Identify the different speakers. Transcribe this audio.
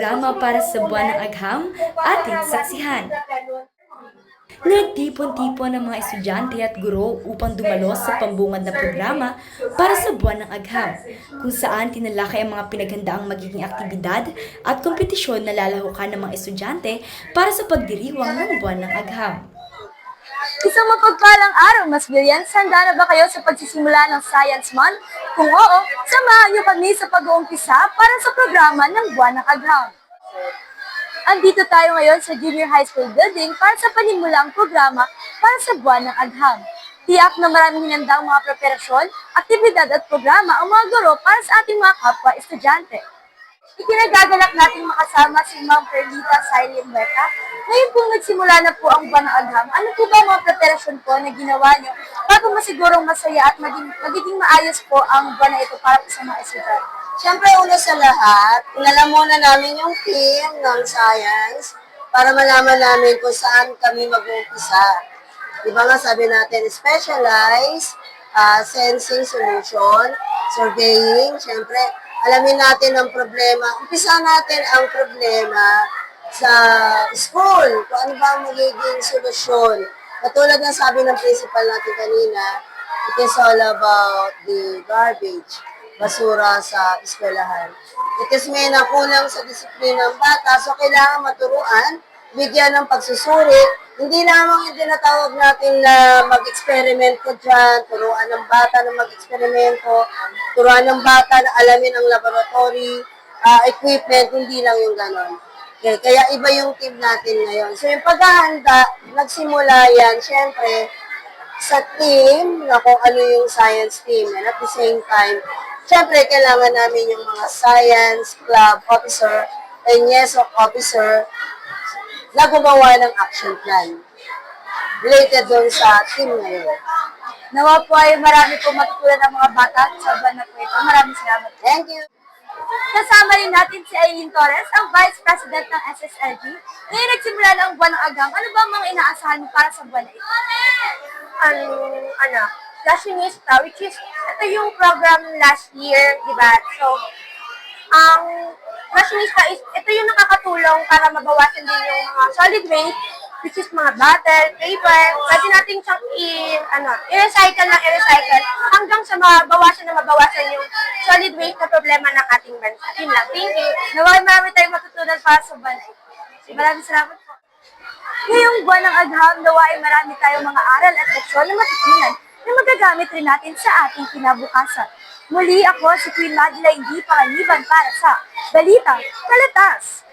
Speaker 1: programa para sa buwan ng agham ating saksihan. Nagtipon-tipon ang mga estudyante at guro upang dumalo sa pambungad na programa para sa buwan ng agham, kung saan tinalakay ang mga pinaghandaang magiging aktibidad at kompetisyon na lalahukan ng mga estudyante para sa pagdiriwang ng buwan ng agham.
Speaker 2: Isang mapagpalang araw, Mas Billion. Handa na ba kayo sa pagsisimula ng Science Month? Kung oo, samahan niyo kami sa pag-uumpisa para sa programa ng Buwan ng Agham. Andito tayo ngayon sa Junior High School Building para sa panimulang programa para sa Buwan ng Agham. Tiyak na maraming hinandang mga preparasyon, aktibidad at programa ang mga guro para sa ating mga kapwa estudyante. Ikinagagalak nating makasama si Ma'am Perlita Silene Beca. Ngayon pong nagsimula na po ang buwan ng ano po ba mga preparasyon po na ginawa nyo para po masigurong masaya at maging, magiging maayos po ang buwan na ito para po sa mga estudyante?
Speaker 3: Siyempre, una sa lahat, inalam muna namin yung team ng science para malaman namin kung saan kami mag-uumpisa. Di ba nga sabi natin, specialize, uh, sensing solution, surveying, siyempre, alamin natin ang problema. Umpisa natin ang problema sa school, kung ano ba ang magiging solusyon. Katulad ng sabi ng principal natin kanina, it is all about the garbage basura sa eskwelahan. It is may nakulang sa disiplina ng bata, so kailangan maturuan, bigyan ng pagsusuri. Hindi lamang yung tinatawag natin na mag-experiment ko dyan, turuan ng bata na mag-eksperimento, turuan ng bata na alamin ang laboratory, ah, equipment, hindi lang yung ganon. Okay, kaya iba yung team natin ngayon. So yung paghahanda, nagsimula yan, syempre, sa team, na kung ano yung science team. And at the same time, syempre, kailangan namin yung mga science club officer and yes of officer na gumawa ng action plan related doon sa team ngayon.
Speaker 2: Nawa po ay marami po matutunan ng mga bata sa na po ito. Maraming salamat.
Speaker 3: Thank you.
Speaker 2: Kasama rin natin si Aileen Torres, ang Vice President ng SSLG. Ngayon nagsimula na ang buwan ng agam. Ano ba ang mga inaasahan mo para sa buwan na ito?
Speaker 4: ang ano, fashionista, which is, ito yung program last year, di ba? So, ang fashionista is, ito yung nakakatulong para mabawasan din yung mga solid waste, which is mga bottle, paper, pwede natin siyang i, ano, i-recycle lang, i-recycle, hanggang sa mabawasan na mabawasan yung solid waste na problema ng ating bansa. Yun lang. Thank you.
Speaker 2: Naway marami tayong matutunan para sa ito. Maraming salamat po. Ngayong buwan ng agham, nawa ay marami tayong mga aral at leksyon na matutunan na magagamit rin natin sa ating kinabukasan. Muli ako si Queen Madeline D. Pangaliban para sa Balitang Kalatas.